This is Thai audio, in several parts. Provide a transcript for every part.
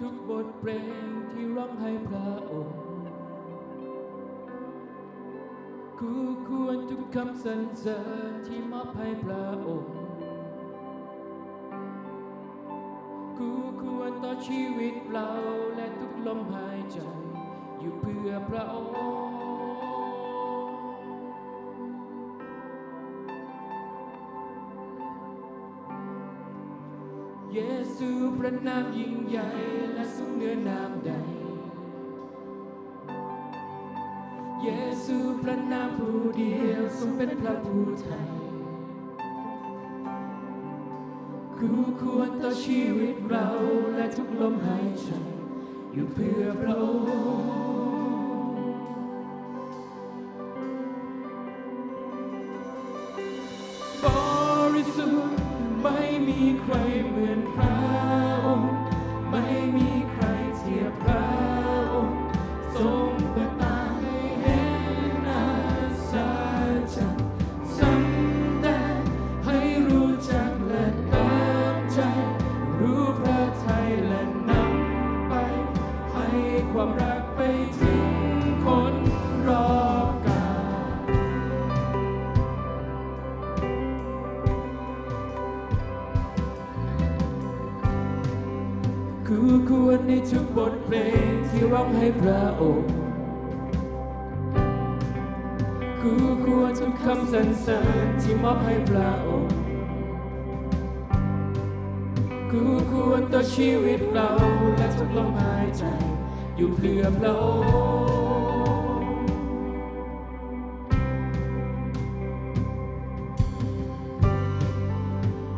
ทุกบทเพลงที่ร้องให้พระองค์คู่ควรทุกคำสรรเสริญที่มอบให้พระองค์คู่ควรต่อชีวิตเราและทุกลมหายใจอยู่เพื่อพระองค์ ซูพระนามยิ่งใหญ่และสูงเหนือนามใด เยซูพระนามผู้เดียวทรงเป็นพระผู้ไทยคู่ควรต่อชีวิตเราและทุกลมหายใจอยู่เพื่อพระองค์บริสุทธิ์ไม่มีใครเหมือนพระ คู่ควรในทุกบทเพลงที่ร้องให้พระองค์คู่ควรทุกคำสรรเสริญที่มอบให้พระองค์คู่ควรต่อชีวิตเราและทุกลมหายใจอยู่เพื่อพระองค์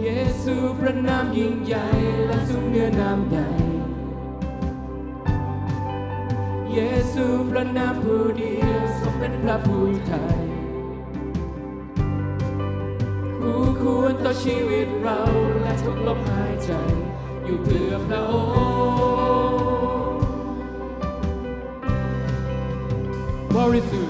เยซูพระนามยิ่งใหญ่และสูงเหนือนามใด พระนามผู้เดียวทรงเป็นพระผู้ไทยคู่ควรต่อชีวิตเราและทุกลมหายใจ อยู่เพื่อพระองค์บริสุทธิ์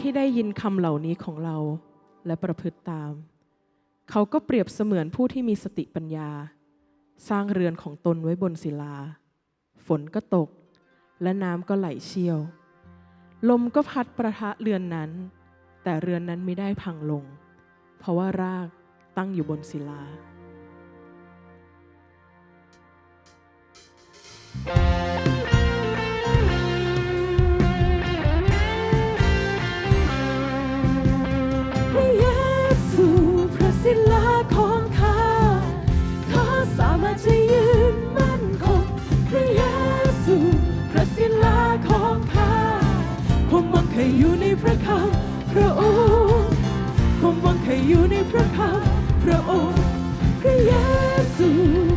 ที่ได้ยินคำเหล่านี้ของเราและประพฤติตาม เขาก็เปรียบเสมือนผู้ที่มีสติปัญญา สร้างเรือนของตนไว้บนศิลา ฝนก็ตก และน้ำก็ไหลเชี่ยว ลมก็พัดประทะเรือนนั้น แต่เรือนนั้นไม่ได้พังลง เพราะว่ารากตั้งอยู่บนศิลา thank you ลาของข้าข้าสามารถจะยืนมั่นคงพระเยซูพระศิลาของข้าคมหวังเคยอยู่ในพระคำพระองค์คมหวังเคยอยู่ในพระคำพระองค์พระเยซู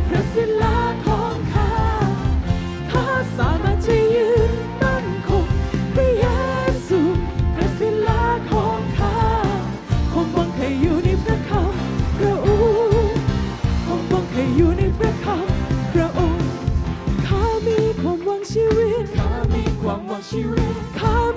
พระศิลาของข้าข้าสามารถจะ 望望虚伪。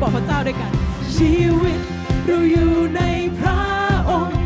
บอกพระเจ้าด้วยกัน ชีวิตเราอยู่ในพระองค์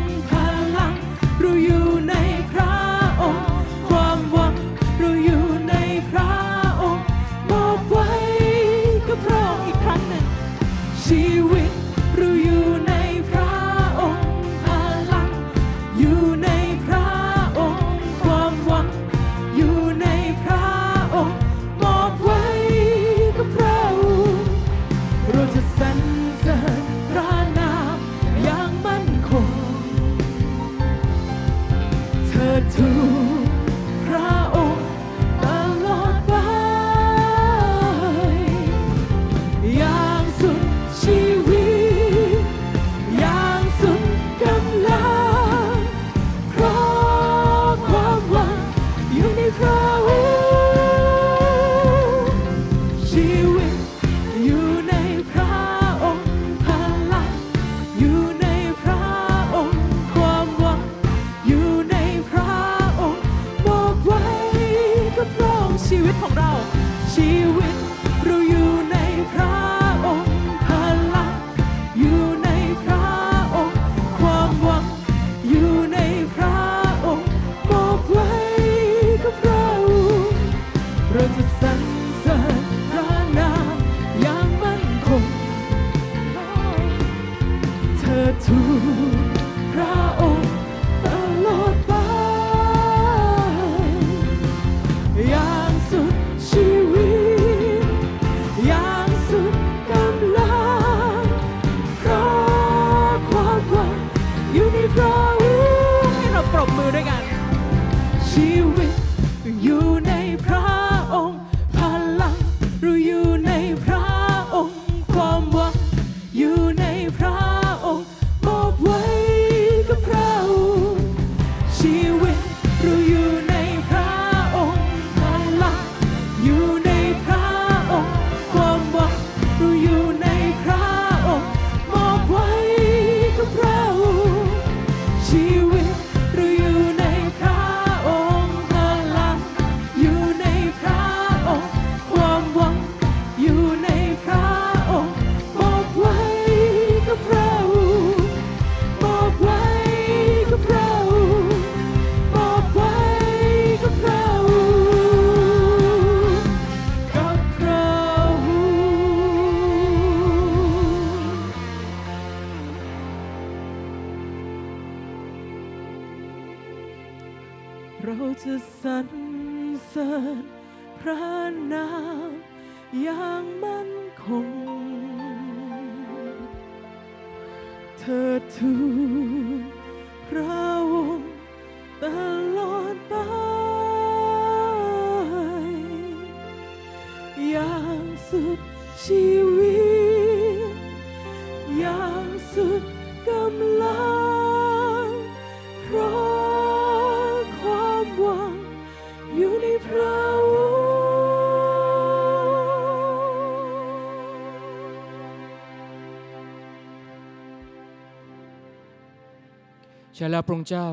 ใช่แล้วพระองค์เจ้า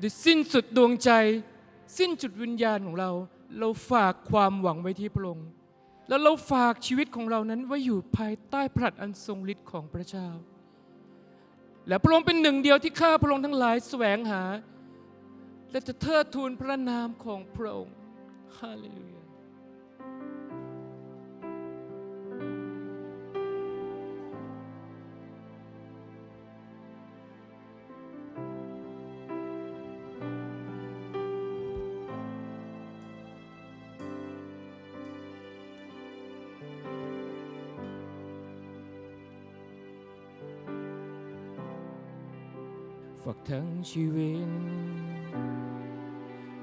ด้วยสิ้นสุดดวงใจ สิ้นจุดวิญญาณของเรา เราฝากความหวังไว้ที่พระองค์แล้วเราฝากชีวิตของเรานั้นไว้อยู่ภายใต้พระหัตถ์อันทรงฤทธิ์ของพระเจ้า และพระองค์เป็นหนึ่งเดียวที่ข้าพระองค์ทั้งหลายแสวงหา และจะเทิดทูนพระนามของพระองค์ฮาเลลูยา ทั้งชีวิต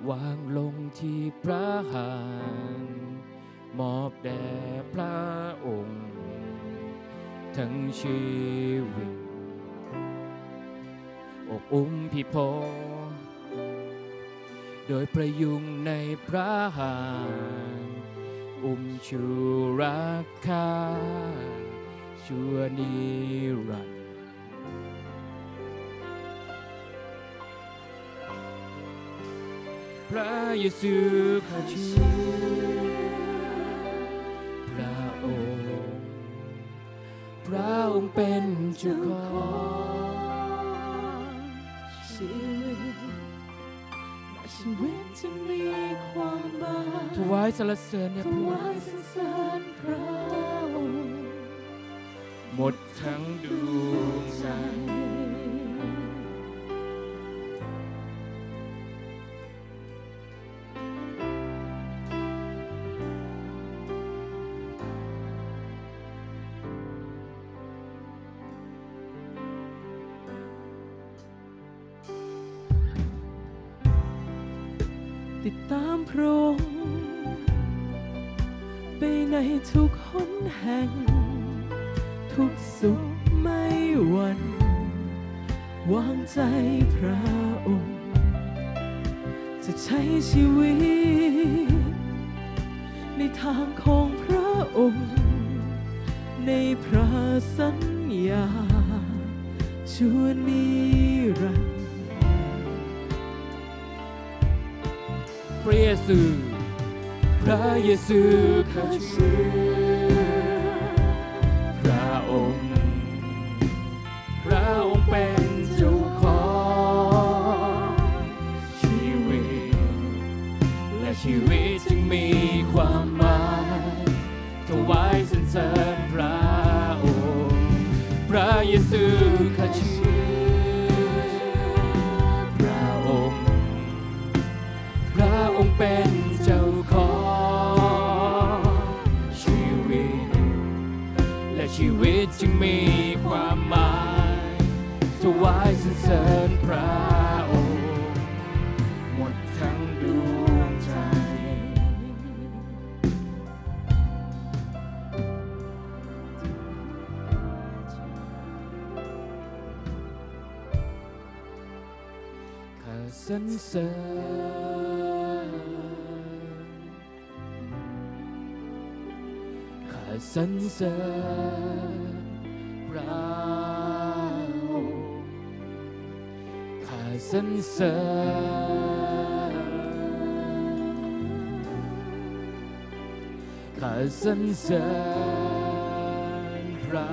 วางลงที่พระหัตถ์มอบแด่พระองค์ ทั้งชีวิตอกอุ้มพี่พอโดยประยุงในพระหัตถ์อุ้มชูรักคาชั่วนิรันดร์ พระเยซูข้าเชื่อพระองค์ พระองค์เป็นเจ้าของชีวิตและชีวิตจะมีความหมายถวายสรรเสริญแด่ถพระองวายค์สรรเสริญพระองค์หมดทั้งดวงใจ ทุกหนแห่ง ทุกสุขไม่หวันวางใจพระองค์ จะใช้ชีวิต ในทางของพระองค์ ในพระสัญญาชั่วนิรันดร์พระเยซู พระเยซูข้าเชื่อพระองค์ พระองค์เป็นเจ้าของชีวิต และชีวิตจึงมีความหมายถวายสรรเสริญพระองค์ พระเยซู สรรเสริญข้าสรรเสริญพระองค์ข้าสรรเสริญข้าสรรเสริญพระ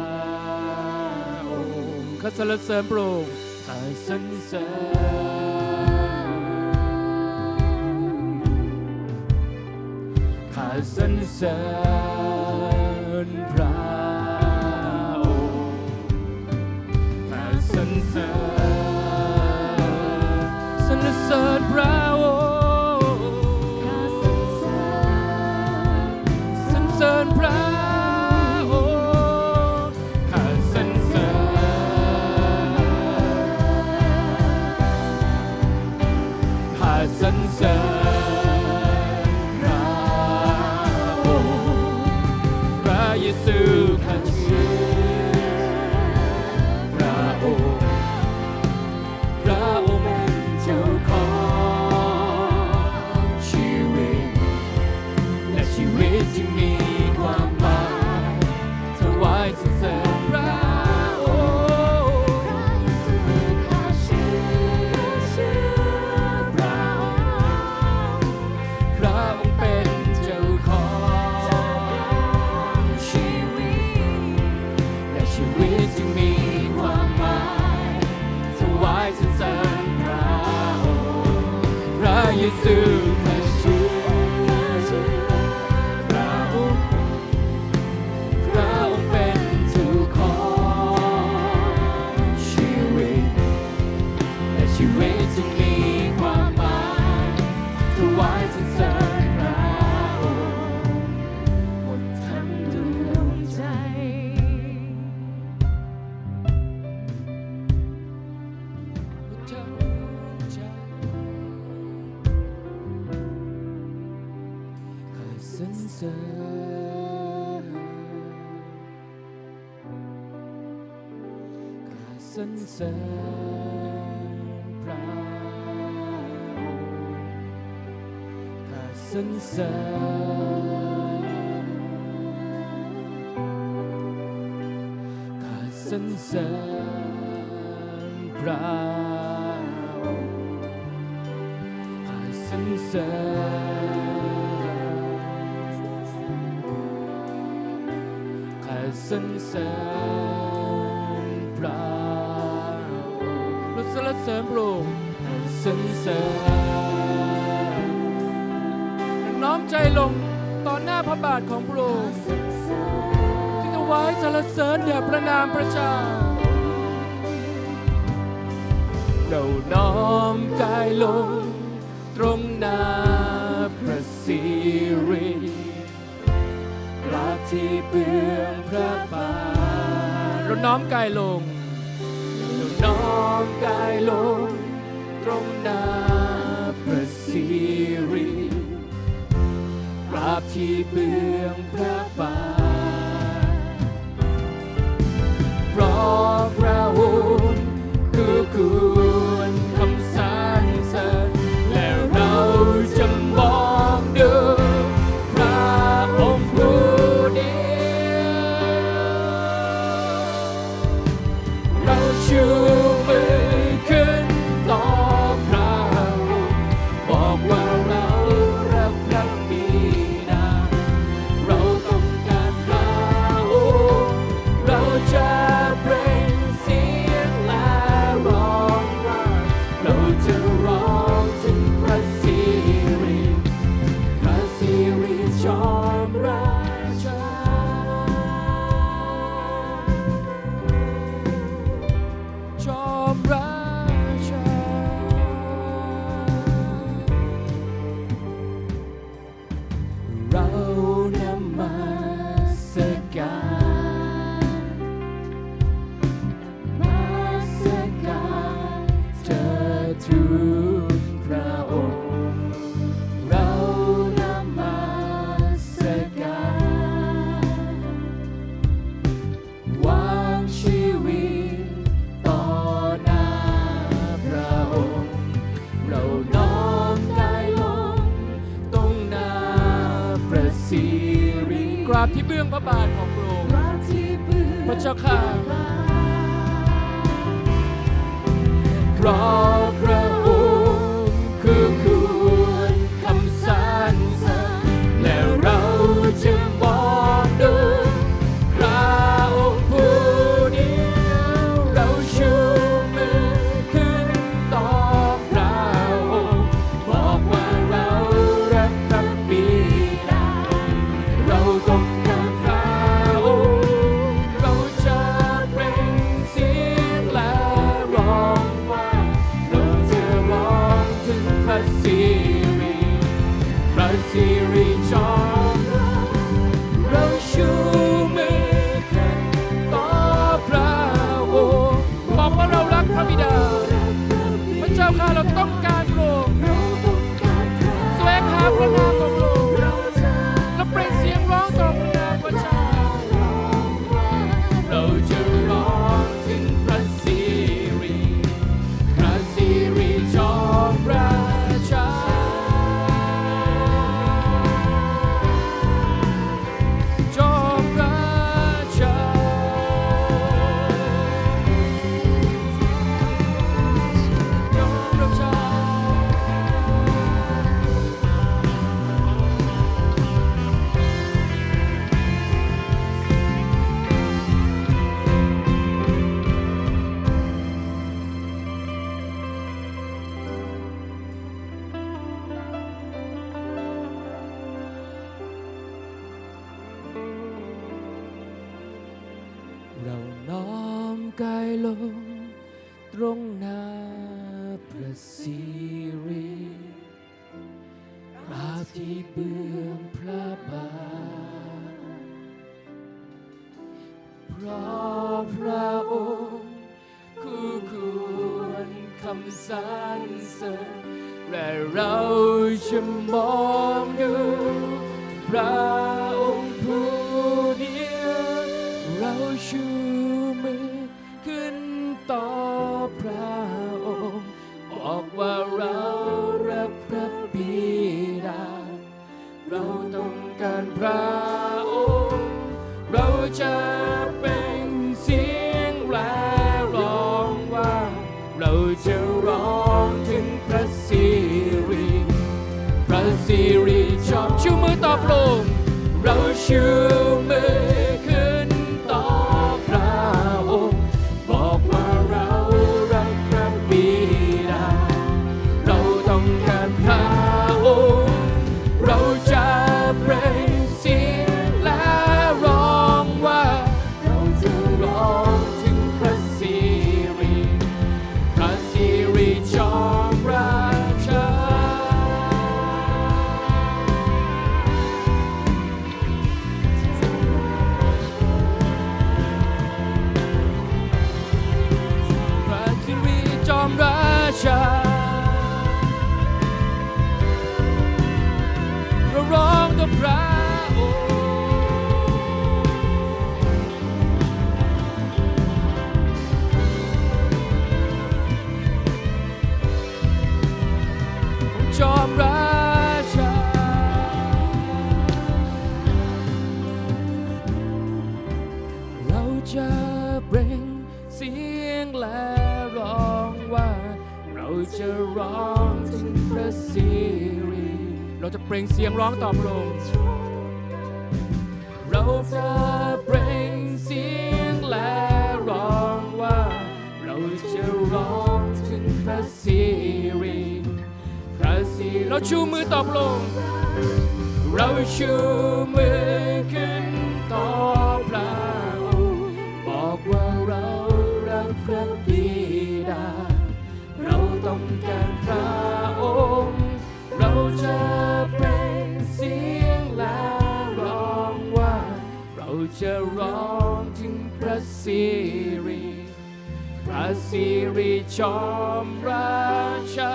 องค์ข้าสรรเสริญพระองค์ข้าสรรเสริญ ข้ วิตจึงมีความหมายถวายสรรเสริญพระองค์พระเยซู สรรเสริญข้าสรรเสริญพระองค์ข้าสรรเสริญข้าสรรเสริญพระองค์เราสรรเสริญพระองค์ข้าสรรเสริญ พระบาทของพระองค์ที่ถวายสรรเสริญแด่พระนามพระเจ้าเราน้อมกายลง ตรงหน้าพระสิริกราบที่เบื้องพระบาทเราน้อมกายลงเราน้อมกายลง ตรงหน้าพระสิริาบที่เบื้องพระบาทเพราะพระองค์คือค เรงหน้าพระสิริราที่เบื้องพระบาทเพราะพระองค์คู่ควรคำสรรเสริญและเราจะมองดูพระองค์ผู้เดียวเราชูมื พระองค์ เราจะเป็นเสียงและร้องว่า เราจะร้องถึงพระสิริพระสิริชอบชูมือตอบระองเราชูมือ เราจะเปล่งเสียงร้องต่อพระองค์เราจะเปล่งเสียงและร้องว่า เราจะร้องถึงพระสิริพระสิริเราชูมือต่อพระองค์เราชูมือ จะร้องถึงพระสิริพระสิริจอมราชา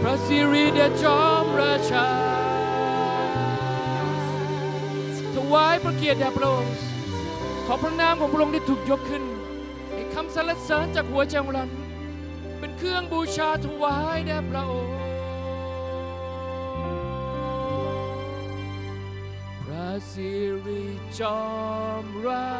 พระสิริเดชจอมราชา ถวายพระเกียรติแด่พระองค์ขอพระนามของพระองค์ได้ถูกยกขึ้นให้คำสรรเสริญจากหัวใจของเราเป็นเครื่องบูชาถวายแด่พระองค์ Siri Jam Raja.